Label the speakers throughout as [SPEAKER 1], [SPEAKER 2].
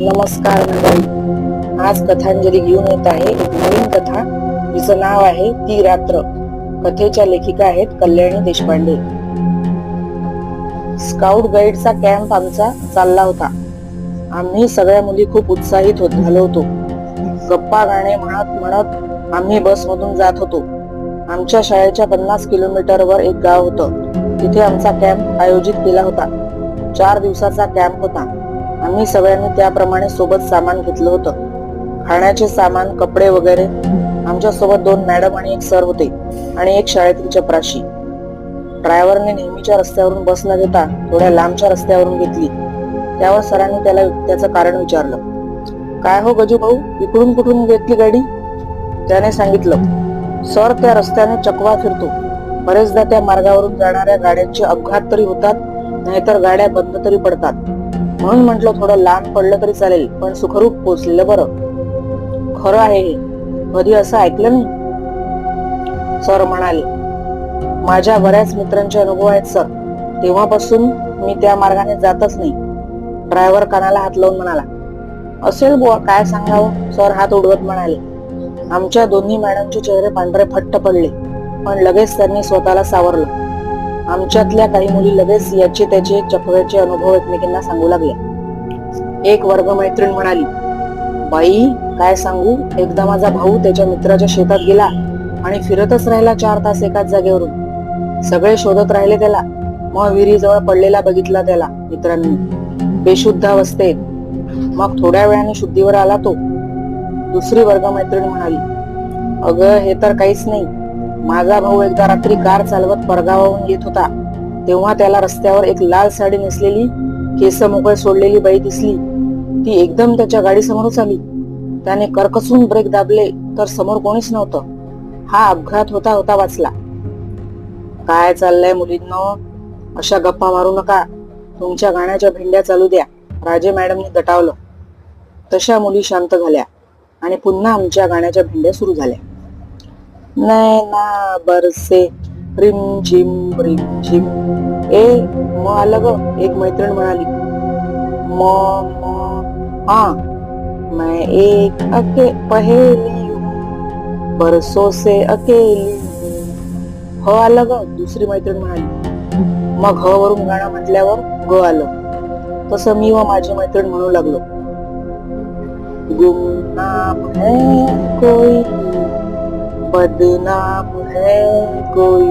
[SPEAKER 1] नमस्कार मंडळी. आज कथांजली घेऊन येत आहे एक नवीन कथा. तिचं नाव आहे ती रात्र. कथेच्या लेखिका आहेत कल्याणी देशपांडे. स्काउट गाईडचा कॅम्प आमचा चालला होता. आम्ही सगळ्या मुली खूप उत्साहित होत झालो होतो. गप्पा गाणे म्हणत म्हणत आम्ही बसमधून जात होतो. आमच्या शाळेच्या पन्नास किलोमीटरवर एक गाव होतं. तिथे आमचा कॅम्प आयोजित केला होता. चार दिवसाचा कॅम्प होता. आम्ही सगळ्यांनी त्याप्रमाणे सोबत सामान घेतलं होतं. खाण्याचे सामान कपडे वगैरे आमच्यासोबत दोन मॅडम आणि एक सर होते आणि एक शाळेतील चपराशी ड्रायव्हरने नेहमीच्या रस्त्यावरून बस न घेता थोड्या लांबच्या रस्त्यावरून घेतली. त्यावर सरांनी त्याला त्याचं कारण विचारलं. काय हो गजू भाऊ इकडून कुठून घेतली गाडी? त्याने सांगितलं सर त्या रस्त्याने चकवा फिरतो. बरेचदा त्या मार्गावरून जाणाऱ्या गाड्यांचे अपघात तरी होतात नाहीतर गाड्या बंद तरी पडतात. म्हणून म्हटलं थोडं लांब पडलं तरी चालेल पण सुखरूप पोचलेलं बरं. खरं आहे हे. कधी असं ऐकलं नाही? सर म्हणाले माझ्या बऱ्याच मित्रांचे अनुभव आहेत सर. तेव्हापासून मी त्या मार्गाने जातच नाही. ड्रायव्हर कानाला हात लावून म्हणाला असेल बुवा काय सांगावं? सर हात उडवत म्हणाले आमच्या दोन्ही मॅडमचे चेहरे पांढरे फट्ट पडले पण लगेच त्यांनी स्वतःला सावरलं. आमच्यातल्या काही मुली लगेच याचे त्याचे चकव्याचे अनुभव एकमेकींना सांगू लागल्या. एक वर्ग मैत्रीण म्हणाली बाई काय सांगू? एकदा माझा भाऊ त्याच्या मित्राच्या शेतात गेला आणि फिरतच राहिला चार तास एकाच जागेवरून. सगळे शोधत राहिले त्याला. मग विहिरीजवळ पडलेला बघितला त्याला मित्रांनी. बेशुद्ध अवस्थेत. मग थोड्या वेळाने शुद्धीवर आला तो. दुसरी वर्ग मैत्रीण म्हणाली अगं हे तर काहीच नाही. माझा भाऊ एकदा रात्री कार चालवत परगावाहून येत होता. तेव्हा त्याला रस्त्यावर एक लाल साडी नेसलेली केस मोकळे सोडलेली बाई दिसली. ती एकदम त्याच्या गाडीसमोरच आली. त्याने करकसून ब्रेक दाबले तर समोर कोणीच नव्हतं. हा अपघात होता होता वाचला. काय चाललंय मुलींनो? अशा गप्पा मारू नका. तुमच्या गाण्याच्या भेंड्या चालू द्या. राजे मॅडमनी दटावलं. तशा मुली शांत झाल्या आणि पुन्हा आमच्या गाण्याच्या भेंड्या सुरू झाल्या. नैना बरसे रिम झिम रिम झिम ए म आलं ग एक मैत्रीण म्हणाली. म म हा मैं एक अके पहेली बरसो से अकेली ह. आलं ग दुसरी मैत्रीण म्हणाली. मग ह वरून गाणं म्हटल्यावर ग आलं. तसं मी व माझी मैत्रीण म्हणू लागलो. गुमनाम है कोई बदनाम है कोई.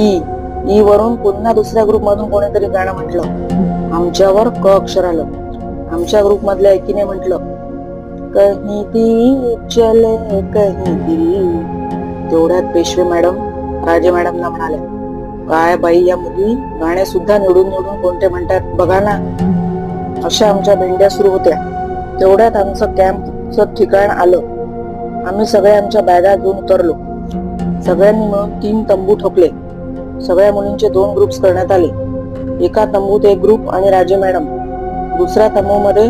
[SPEAKER 1] ई ई वरून पुन्हा दुसऱ्या ग्रुप मधून कोणीतरी गाणं म्हटलं. आमच्यावर क अक्षर आलं. आमच्या ग्रुप मधल्या एकीने म्हटलं कही ती चले कही दिल तेवढ्यात पेशवे मॅडम राजे मॅडमना म्हणाल्या काय बाई या मुली गाणे सुद्धा निवडून निवडून कोणते म्हणतात बघा ना. अशा आमच्या भेंड्या सुरू होत्या. तेवढ्यात आमचं कॅम्पचं ठिकाण आलं. आम्ही सगळे आमच्या बॅगा घेऊन उतरलो. सगळ्यांनी मिळून तीन तंबू ठोकले. सगळ्या मुलींचे दोन ग्रुप्स करण्यात आले. एका तंबूत एक ग्रुप आणि राजे मॅडम. दुसऱ्या तंबूमध्ये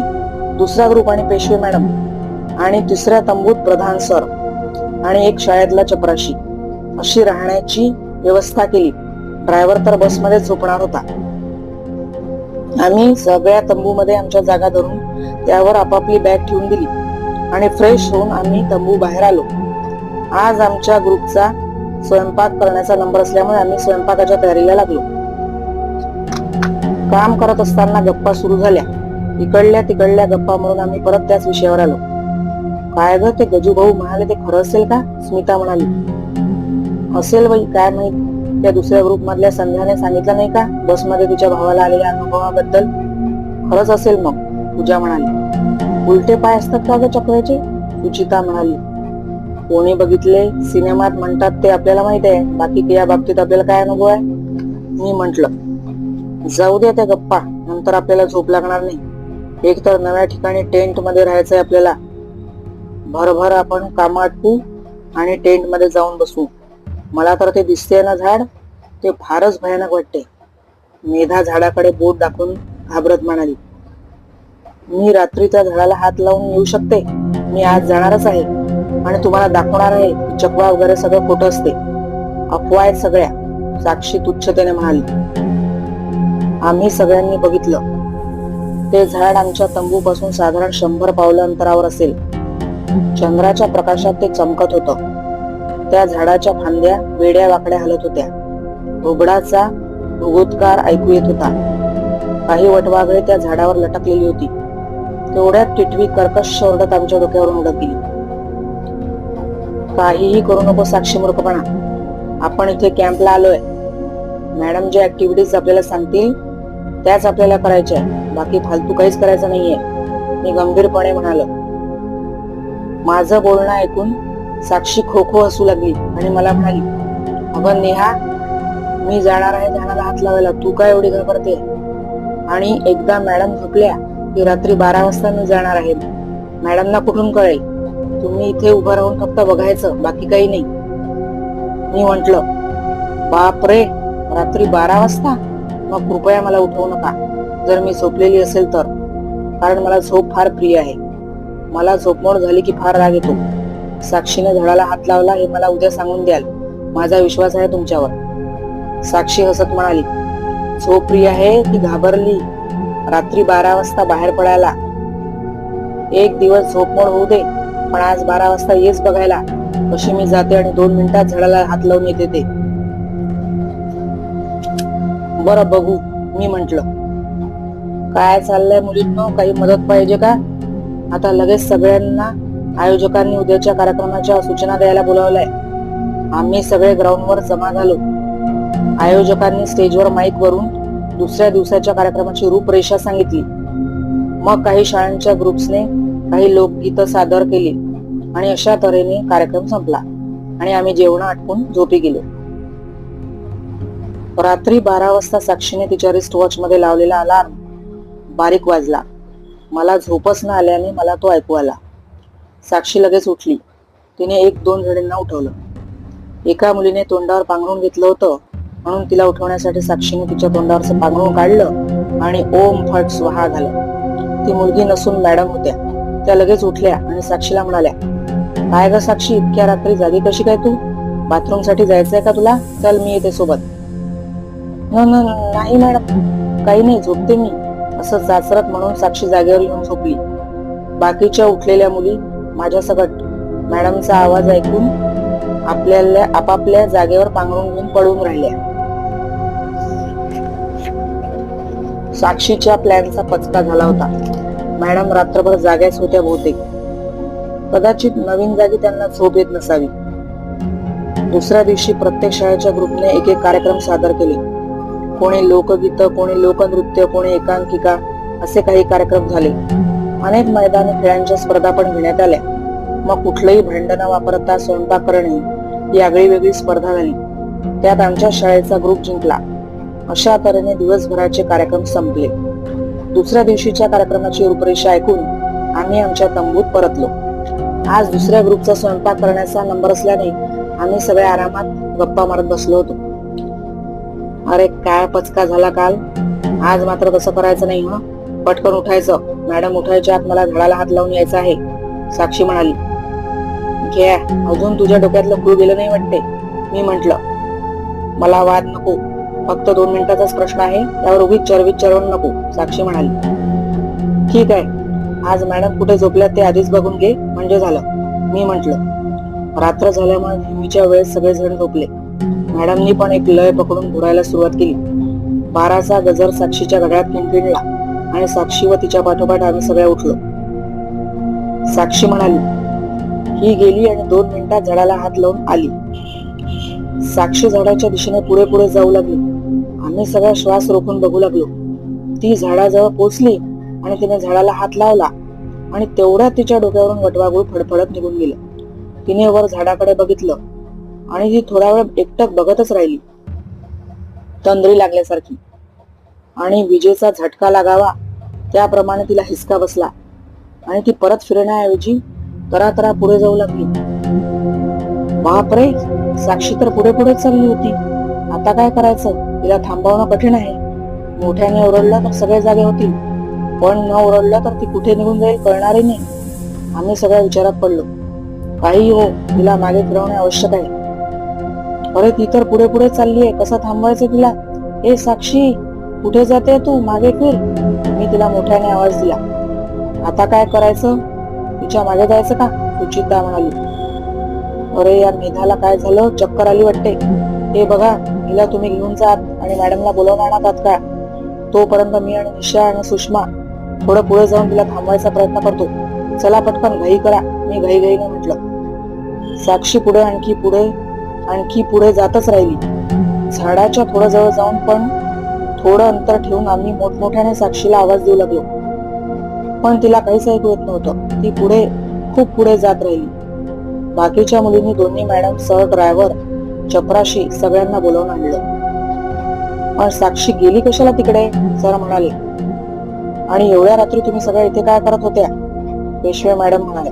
[SPEAKER 1] दुसरा ग्रुप आणि पेशवे मॅडम. आणि तिसऱ्या तंबूत प्रधान सर आणि एक शाळेतला चपराशी. अशी राहण्याची व्यवस्था केली. ड्रायव्हर तर बसमध्ये झोपणार होता. आम्ही सगळ्या तंबूमध्ये आमच्या जागा धरून त्यावर आपापली बॅग ठेवून दिली. आणि फ्रेश होऊन आम्ही तंबू बाहेर आलो. आज आमच्या ग्रुपचा स्वयंपाक करण्याचा नंबर असल्यामुळे आम्ही स्वयंपाकाच्या तयारीला लागलो. काम करत असताना गप्पा सुरू झाल्या. इकडल्या तिकडल्या गप्पा म्हणून आम्ही परत त्याच विषयावर आलो. काय ग ते गजू भाऊ म्हणाले ते खरं असेल का? स्मिता म्हणाली असेल बाई काय माहीत? त्या दुसऱ्या ग्रुप मधल्या संध्याने सांगितलं नाही का? बसमध्ये तिच्या भावाला आलेल्या अनुभवाबद्दल? खरंच असेल मग पूजा म्हणाली. उलटे पाय असतात का ग चक्राचे? सुचिता म्हणाली. कोणी बघितले सिनेमात म्हणतात ते आपल्याला माहीत आहे. बाकी या बाबतीत आपल्याला काय अनुभव आहे? मी म्हंटल जाऊ द्या त्या गप्पा नंतर आपल्याला झोप लागणार नाही. एक तर नव्या ठिकाणी टेंटमध्ये राहायचंय आपल्याला. भरभर आपण काम आटपू आणि टेंटमध्ये जाऊन बसू. मला तर ते दिसते ना झाड? ते फारच भयानक वाटते मेधा झाडाकडे बोट दाखवून घाबरत म्हणाली. मी रात्री त्या झाडाला हात लावून येऊ शकते. मी आज जाणारच आहे. आणि तुम्हाला दाखवणार आहे की चकवा वगैरे सगळं खोटं असते. अफवा आहेत सगळ्या. साक्षी तुच्छतेने म्हणाली. आम्ही सगळ्यांनी बघितलं. ते झाड आमच्या तंबूपासून साधारण शंभर पावलं अंतरावर असेल. चंद्राच्या प्रकाशात ते चमकत होतं. त्या झाडाच्या फांद्या वेड्या वाकड्या हलत होत्या. रुबडाचा भुगोत्कार ऐकू येत होता. काही वटवाघळे त्या झाडावर लटकलेली होती. तेवढ्यात टिटवी कर्कश ओरडत आमच्या डोक्यावरून उडत गेली. काहीही करू नको साक्षी मूर्खपणा. आपण इथे कॅम्पला आलोय. मॅडम ज्या ऍक्टिव्हिटीज आपल्याला सांगतील त्याच आपल्याला करायच्या बाकी फालतू काहीच करायचं नाहीये. मी गंभीरपणे म्हणालो. माझं बोलणं ऐकून साक्षी खो खो हसू लागली आणि मला म्हणाली अगं नेहा मी जाणार आहे ध्यानाला हात लावायला. तू काय एवढी घाबरते आणि एकदा मॅडम झोपल्या की रात्री बारा वाजता मी जाणार आहे. मॅडमना कुठून कळेल? तुम्ही इथे उभं राहून फक्त बघायचं बाकी काही नाही. मी म्हंटल बाप रे रात्री बारा वाजता? मग कृपया मला उठवू नका. जर मी झोपलेली असेल तर. कारण मला झोप फार प्रिय आहे. मला झोपमोड झाली की फार राग येतो. साक्षीने झाडाला हात लावला हे मला उद्या सांगून द्याल. माझा विश्वास आहे तुमच्यावर. साक्षी हसत म्हणाली झोप प्रिय आहे की घाबरली? रात्री बारा वाजता बाहेर पडायला. एक दिवस झोपमोड होऊ दे पण आज बारा वाजता येच बघायला. कशी मी जाते आणि दोन मिनिटात झाडाला हात लावून येते ते. बर बघू मी म्हंटल. काय चाललंय मुलींना? काही मदत पाहिजे का? आता लगेच सगळ्यांना आयोजकांनी उद्याच्या कार्यक्रमाच्या सूचना द्यायला बोलावलंय. आम्ही सगळे ग्राउंडवर जमा झालो. आयोजकांनी स्टेजवर माईक वरून दुसऱ्या दिवसाच्या कार्यक्रमाची रूपरेषा सांगितली. मग काही शाळांच्या ग्रुप्सने काही लोकगीत सादर केली आणि अशा तऱ्हेने कार्यक्रम संपला आणि आम्ही जेवण आटपून झोपी गेलो. रात्री बारा वाजता साक्षीने तिच्या रिस्ट वॉच मध्ये लावलेला अलार्म बारीक वाजला. मला झोपच न आल्याने मला तो ऐकू आला. साक्षी लगेच उठली. तिने एक दोन जणींना उठवलं. एका मुलीने तोंडावर पांघरून घेतलं होतं. म्हणून तिला उठवण्यासाठी साक्षीने तिच्या तोंडावरचं पांघरून काढलं आणि ओम फट स्वहा झालं. ती मुलगी नसून मॅडम होत्या. त्या लगेच उठल्या आणि साक्षीला म्हणाल्या काय ग साक्षी इतक्या रात्री जागी कशी काय तू? बाथरूमसाठी जायचंय का तुला? चल मी येते सोबत. नाही मॅडम काही नाही झोपते मी असं चाचरत म्हणून साक्षी जागेवर येऊन झोपली. बाकीच्या उठलेल्या मुली माझ्या सकट मॅडमचा आवाज ऐकून आपल्याला आपापल्या जागेवर पांघरून घेऊन पडून राहिल्या. साक्षीच्या प्लॅनचा पचका झाला होता. मॅडम रात्रभर जाग्याच होत्या बहुतेक. कदाचित नवीन जागी त्यांना झोप येत नसावी. दुसऱ्या दिवशी प्रत्येक शाळेच्या ग्रुपने एक एक कार्यक्रम सादर केले. कोणी लोकगीत कोणी लोकनृत्य कोणी एकांकिका असे काही कार्यक्रम झाले. अनेक मैदानी खेळांच्या स्पर्धा पण घेण्यात आल्या. मग कुठलंही भांड न वापरता स्वयंपाक करणे ही आगळी वेगळी स्पर्धा झाली. त्यात आमच्या शाळेचा ग्रुप जिंकला. अशा तऱ्हेने दिवसभराचे कार्यक्रम संपले. दुसऱ्या दिवशीच्या कार्यक्रमाची रूपरेषा ऐकून आम्ही आमच्या तंबूत परतलो. आज दुसऱ्या ग्रुपचा स्वयंपाक करण्याचा नंबर असल्याने आम्ही सगळे आरामात गप्पा मारत बसलो होतो. अरे काय पचका झाला काल? आज मात्र तसं करायचं नाही हं? पटकन उठायचं. मॅडम उठायच्या आत मला झाडाला हात लावून यायचा आहे साक्षी म्हणाली. घ्या अजून तुझ्या डोक्यातलं खूळ गेलं नाही वाटते मी म्हंटल. मला वाद नको. फक्त दोन मिनिटाचाच प्रश्न आहे. त्यावर उगीच चरवीत नको साक्षी म्हणाली. ठीक आहे. आज मॅडम कुठे झोपल्यात ते आधीच बघून घे म्हणजे झालं. मी म्हंटल रात्र झाल्यामुळे नेहमीच्या वेळेस सगळेजण झोपले. मॅडमनी पण एक लय पकडून घुरायला सुरुवात केली. बाराचा गजर साक्षीच्या गळ्यात किंकिणला आणि साक्षी व तिच्या पाठोपाठ आम्ही सगळे उठलो. साक्षी म्हणाली ही गेली आणि दोन मिनिटात झाडाला हात लावून आली. साक्षी झाडाच्या दिशेने पुढे पुढे जाऊ लागली. आम्ही सगळा श्वास रोखून बघू लागलो. ती झाडाजवळ पोचली आणि तिने झाडाला हात लावला आणि तेवढ्या तिच्या डोक्यावरून वटवागुळ फडफडत निघून गेलं. तिने वर झाडाकडे बघितलं आणि ती थोडा वेळ एकटक बघतच राहिली. तंद्री लागल्यासारखी. आणि विजेचा झटका लागावा त्याप्रमाणे तिला हिसका बसला आणि ती परत फिरण्याऐवजी तरा तरा पुढे जाऊ लागली. बापरे साक्षी तर पुढे पुढे चालली होती. आता काय करायचं? तिला थांबवणं कठीण आहे. मोठ्याने ओरडलं तर सगळे जागे होतील. पण न ओरडलं तर ती कुठे निघून जाईल कळणारही नाही. आम्ही सगळ्या विचारात पडलो. काही हो तिला मागे फिरवणे आवश्यक आहे. अरे ती तर पुढे पुढे चालली आहे कसं थांबवायचं तिला? हे साक्षी कुठे जाते तू? मागे फिर. मी तिला मोठ्याने आवाज दिला. आता काय करायचं? तिच्यामागे जायचं का? सुचिता म्हणाली. अरे या मेधाला काय झालं? चक्कर आली वाटते. हे बघा हिला तुम्ही घेऊन जात आणि मॅडमला बोलवून आणतात का? तोपर्यंत मी आणि निशा आणि सुषमा थोडं पुढे जाऊन तिला थांबवायचा प्रयत्न करतो. चला पटकन घाई करा मी घाई घाईने म्हटलं. साक्षी पुढे आणखी पुढे आणखी पुढे जातच राहिली. झाडाच्या थोडं जवळ जाऊन पण थोडं अंतर ठेवून आम्ही मोठमोठ्याने साक्षीला आवाज देऊ लागलो. पण तिला काहीच ऐकू येत नव्हतं. ती पुढे खूप पुढे जात राहिली. बाकीच्या मुलींनी दोन्ही मॅडम सह ड्रायव्हर चपराशी सगळ्यांना बोलावून आणलं. पण साक्षी गेली कशाला तिकडे? सर म्हणाले. आणि एवढ्या रात्री तुम्ही सगळ्या इथे काय करत होत्या? पेशवे मॅडम म्हणाले.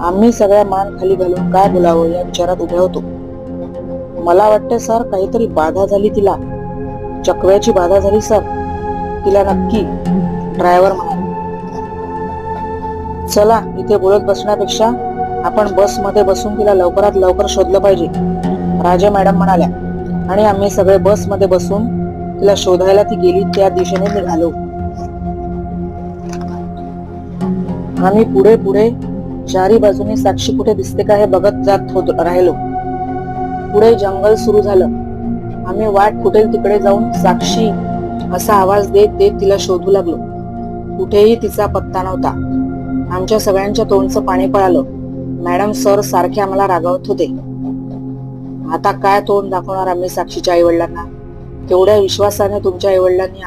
[SPEAKER 1] आम्ही सगळ्या मान खाली घालून काय बोलावं या विचारात उभे होतो. मला वाटते सर काहीतरी बाधा झाली तिला. चकव्याची बाधा झाली सर. तिला नक्की ड्रायव्हर म्हणाले. चला इथे बोलत बसण्यापेक्षा आपण बसमध्ये बसून तिला लवकरात लवकर शोधलं पाहिजे. राजा मॅडम म्हणाल्या आणि आम्ही सगळे बसमध्ये बसून तिला शोधायला ती गेली त्या दिशेने निघालो. आम्ही पुढे पुढे चारी बाजूने साक्षी कुठे दिसते का हे बघत जात होत राहिलो. पुढे जंगल सुरू झालं. आम्ही वाट फुटेल तिकडे जाऊन साक्षी असा आवाज देत देत तिला शोधू लागलो. कुठेही तिचा पत्ता नव्हता. आमच्या सगळ्यांच्या तोंडचं पाणी पळालं. मॅडम सर सारखे आम्हाला रागावत होते. आता काय तोंड दाखवणार आम्ही साक्षीच्या आई वडिलांना तेवढ्या विश्वासाने तुमच्या आई वडिलांनी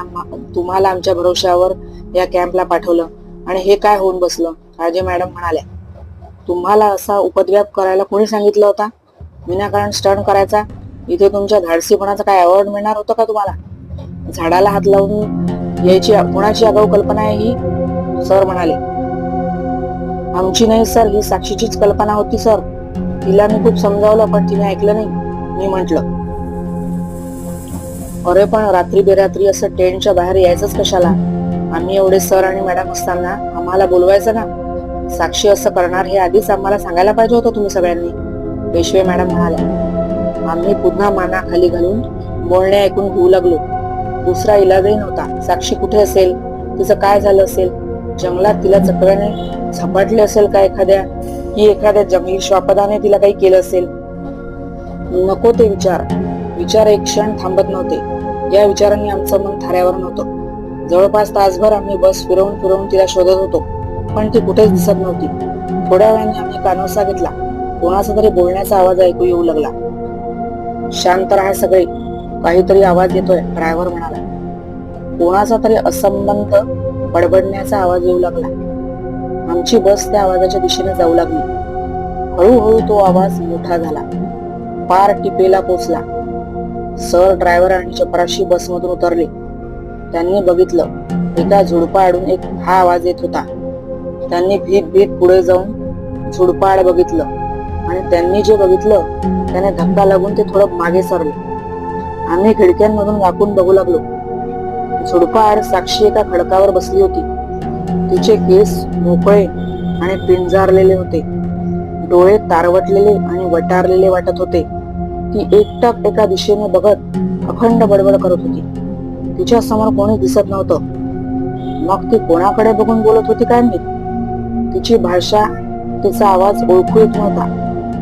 [SPEAKER 1] तुम्हाला आमच्या भरोश्यावर या कॅम्पला पाठवलं आणि हे काय होऊन बसलं? राजे मॅडम म्हणाल्या तुम्हाला असा उपद्व्याप करायला कोणी सांगितलं होता? विनाकारण स्टर्न करायचा? इथे तुमच्या धाडसीपणाचा काय अवॉर्ड मिळणार होतं का तुम्हाला? झाडाला हात लावून यायची कोणाची आगाऊ कल्पना आहे ही? सर म्हणाले आमची नाही सर. ही साक्षीचीच कल्पना होती सर. तिला मी खूप समजावलं पण तिने ऐकलं नाही. मी म्हंटल अरे पण रात्री बेरात्री असं टेंटच्या बाहेर यायचंच कशाला? आम्ही एवढे सर आणि मॅडम असताना आम्हाला बोलवायचं ना? साक्षी असं करणार हे आधीच आम्हाला सांगायला पाहिजे होतं तुम्ही सगळ्यांनी. पेशवे मॅडम म्हणाल्या आम्ही पुन्हा माना खाली घालून बोलणे ऐकून घेऊ लागलो. दुसरा इलाजही नव्हता. साक्षी कुठे असेल? तिचं काय झालं असेल? जंगलात तिला चक्राने झपाटले असेल का एखाद्या? की एखाद्या जंगली श्वापदाने तिला काही केलं असेल? नको ते विचार. विचार एक क्षण थांबत नव्हते. या विचारांनी आमचं मन थाऱ्यावर नव्हतं. जवळपास तासभर आम्ही बस फिरवून फिरवून तिला शोधत होतो पण ती कुठेच दिसत नव्हती. थोड्या वेळाने आम्ही कानोसा घेतला. कोणाचा तरी बोलण्याचा आवाज ऐकू येऊ लागला. शांत राहा सगळे. काहीतरी आवाज येतोय ड्रायव्हर म्हणाला. कोणाचा तरी असंबंध बडबडण्याचा आवाज येऊ लागला. आमची बस त्या आवाजाच्या दिशेने जाऊ लागली. हळूहळू तो आवाज मोठा झाला. पार टिपेला पोचला. सर ड्रायव्हर आणि चपराशी बसमधून उतरले. त्यांनी बघितलं एका झुडपाडून एक हा आवाज येत होता. त्यांनी भीत भीत पुढे जाऊन झुडपाड बघितलं. आणि त्यांनी जे बघितलं त्याने धक्का लागून ते थोडं मागे सरले. आम्ही खिडक्यांमधून वाकून बघू लागलो. झुडपाड साक्षी एका खडकावर बसली होती. तिचे केस मोकळे आणि पिंजारलेले होते. डोळे तारवटलेले आणि वटारलेले वाटत होते. ती एकटक एका दिशेने बघत अखंड बडबड करत होती. तिच्या समोर कोणी दिसत नव्हतं. मग ती कोणाकडे बघून बोलत होती काय मी तिची भाषा तिचा आवाज ओळखू येत नव्हता.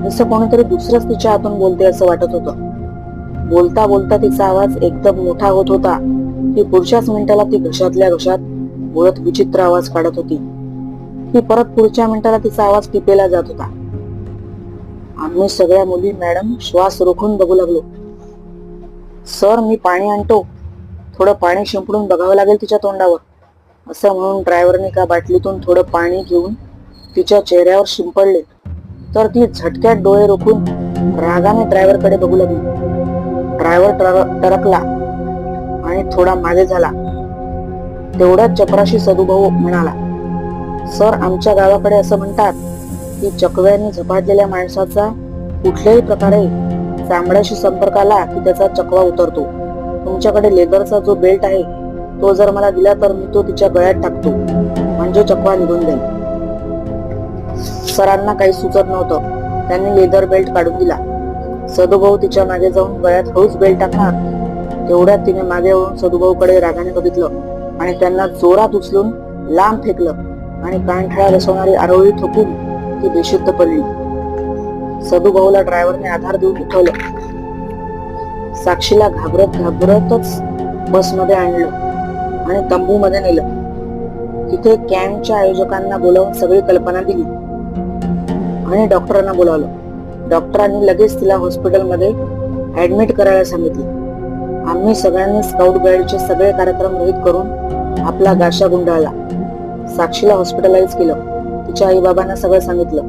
[SPEAKER 1] जसं कोणीतरी दुसरंच तिच्या हातून बोलते असं वाटत होतं. बोलता बोलता तिचा आवाज एकदम मोठा होत होता. की पुढच्याच मिनिटाला ती घशातल्या घशात बोलत विचित्र आवाज काढत होती. ती परत पुढच्या मिनिटाला तिचा आवाज टिपेला जात होता. आम्ही सगळ्या मुली मॅडम श्वास रोखून बघू लागलो. सर मी पाणी आणतो. थोडं पाणी शिंपडून बघावं लागेल तिच्या तोंडावर. असं म्हणून ड्रायव्हरने का बाटलीतून थोडं पाणी घेऊन तिच्या चेहऱ्यावर शिंपडले. तर ती झटक्यात डोळे रोखून रागाने ड्रायव्हरकडे बघू लागली. ड्रायव्हर टरकला आणि थोडा मागे झाला. तेवढ्याच चपराशी सदुभाऊ म्हणाला सर आमच्या गावाकडे असं म्हणतात की चकव्याने झपाटलेल्या माणसाचा कुठल्याही प्रकारे चांबड्याशी संपर्क आला की त्याचा चकवा उतरतो. तुमच्याकडे लेदरचा जो बेल्ट आहे तो जर मला दिला तर मी तो तिच्या गळ्यात टाकतो. म्हणजे चकवा निघून जाईल. सरांना काही सुचत नव्हतं. त्यांनी लेदर बेल्ट काढून दिला. सदुभाऊ तिच्यामागे जाऊन गळ्यात हळूच बेल्ट टाकणार तेवढ्यात तिने मागे वळून सदुभाऊकडे रागाने बघितलं. आणि त्यांना जोरात उचलून लांब फेकलं आणि कानठळा रसवणारी आरोळी ठोकून ती बेशुद्ध पडली. सदुभाऊला ड्रायव्हरने आधार देऊन उठवलं. साक्षीला घाबरत घाबरतच बसमध्ये आणलं आणि तंबूमध्ये नेलं. तिथे कॅम्पच्या आयोजकांना बोलावून सगळी कल्पना दिली आणि डॉक्टरांना बोलावलं. डॉक्टरांनी लगेच तिला हॉस्पिटलमध्ये ऍडमिट करायला सांगितले. आम्ही सगळ्यांनी स्काउट गाईडचे सगळे कार्यक्रम रोहित करून आपला गाशा गुंडाळला. साक्षीला हॉस्पिटलाइज केलं. तिच्या आईबाबांना सगळं सांगितलं.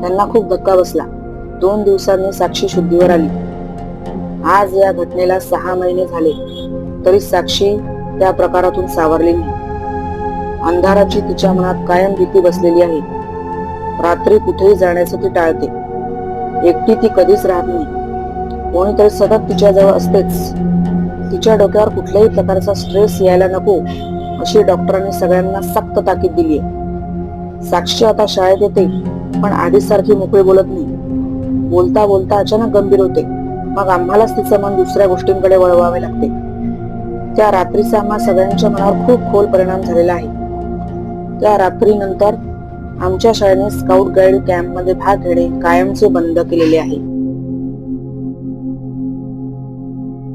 [SPEAKER 1] त्यांना खूप धक्का बसला. दोन दिवसांनी साक्षी शुद्धीवर आली. आज या घटनेला सहा महिने झाले. तरी साक्षी त्या प्रकारातून सावरली नाही. अंधाराची तिच्या मनात कायम भीती बसलेली आहे. रात्री कुठेही जाण्याचं ती टाळते. एकटी ती कधीच राहत नाही. कोणीतरी सतत तिच्या जवळ असतेच. तिच्या डोक्यावर कुठल्याही प्रकारचा स्ट्रेस यायला नको अशी डॉक्टरांनी सगळ्यांना सक्त ताकीद दिली आहे. साक्षी आता शाळेत येते पण आधीसारखी मोकळी बोलत नाही. बोलता बोलता अचानक गंभीर होते. मग आम्हालाच तिचं मन दुसऱ्या गोष्टींकडे वळवावे लागते. त्या रात्रीचा आम्हा सगळ्यांच्या मनावर खूप खोल परिणाम झालेला आहे. त्या रात्रीनंतर आमच्या शाळेने स्काउट गाईड कॅम्पमध्ये भाग घेणे कायमचे बंद केलेले आहे.